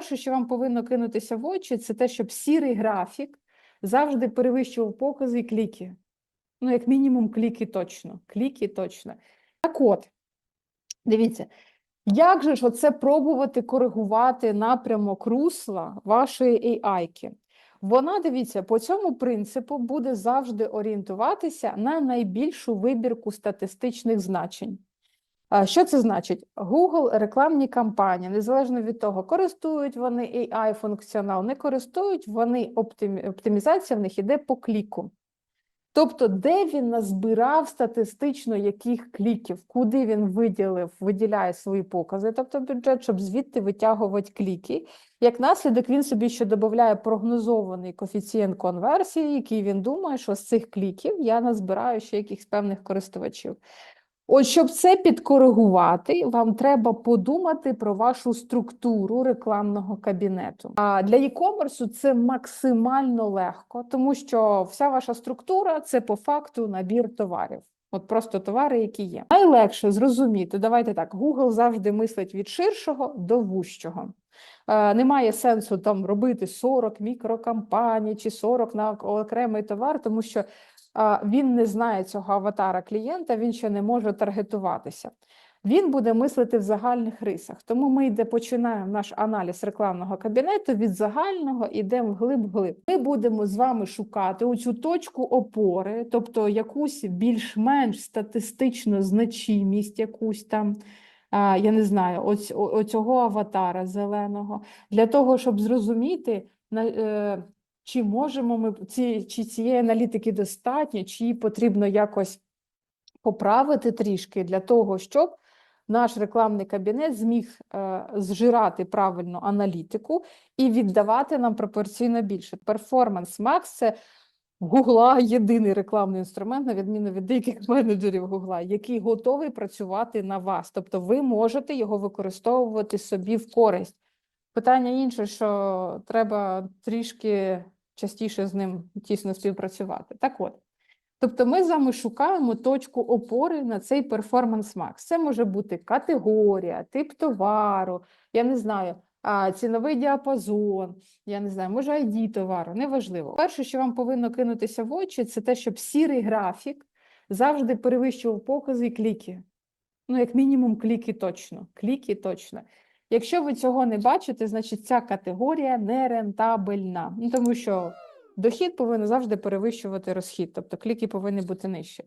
Перше, що вам повинно кинутися в очі, це те, щоб сірий графік завжди перевищував покази і кліки. Ну, як мінімум, кліки точно. Кліки точно. Так от, дивіться, як же ж оце пробувати коригувати напрямок русла вашої AI-ки? Вона, дивіться, по цьому принципу буде завжди орієнтуватися на найбільшу вибірку статистичних значень. Що це значить? Google рекламні кампанії, незалежно від того, користують вони AI функціонал, не користують, вони оптимі... оптимізація в них іде по кліку. Тобто, де він назбирав статистично яких кліків, куди він виділив, виділяє свої покази, тобто бюджет, щоб звідти витягувати кліки. Як наслідок, він собі ще додає прогнозований коефіцієнт конверсії, який він думає, що з цих кліків я назбираю ще якихось певних користувачів. От щоб це підкоригувати, вам треба подумати про вашу структуру рекламного кабінету. А для e-commerce це максимально легко, тому що вся ваша структура це по факту набір товарів. От просто товари, які є. Найлегше зрозуміти, давайте так, Google завжди мислить від ширшого до вущого. Е, Немає сенсу там робити 40 мікрокампаній чи 40 на окремий товар, тому що він не знає цього аватара клієнта, він ще не може таргетуватися. Він буде мислити в загальних рисах. Тому ми йде, починаємо наш аналіз рекламного кабінету від загального, йдемо вглиб-глиб. Ми будемо з вами шукати оцю точку опори, тобто якусь більш-менш статистичну значимість, якусь там. Я не знаю, оць, оцього аватара зеленого, для того, щоб зрозуміти, е, чи можемо ми ці, чи цієї аналітики достатньо, чи її потрібно якось поправити трішки для того, щоб наш рекламний кабінет зміг е, зжирати правильно аналітику і віддавати нам пропорційно більше. Performance Max – це Гугла єдиний рекламний інструмент, на відміну від деяких менеджерів Гугла, який готовий працювати на вас. Тобто ви можете його використовувати собі в користь. Питання інше, що треба трішки частіше з ним тісно співпрацювати. Так от. Тобто ми з вами шукаємо точку опори на цей перформанс Макс. Це може бути категорія, тип товару, я не знаю, ціновий діапазон, я не знаю, може ID товару, неважливо. Перше, що вам повинно кинутися в очі, це те, щоб сірий графік завжди перевищував покази і кліки. Ну, як мінімум, кліки точно. Кліки точно. Якщо ви цього не бачите, значить ця категорія нерентабельна. Ну, тому що дохід повинен завжди перевищувати розхід, тобто кліки повинні бути нижчі.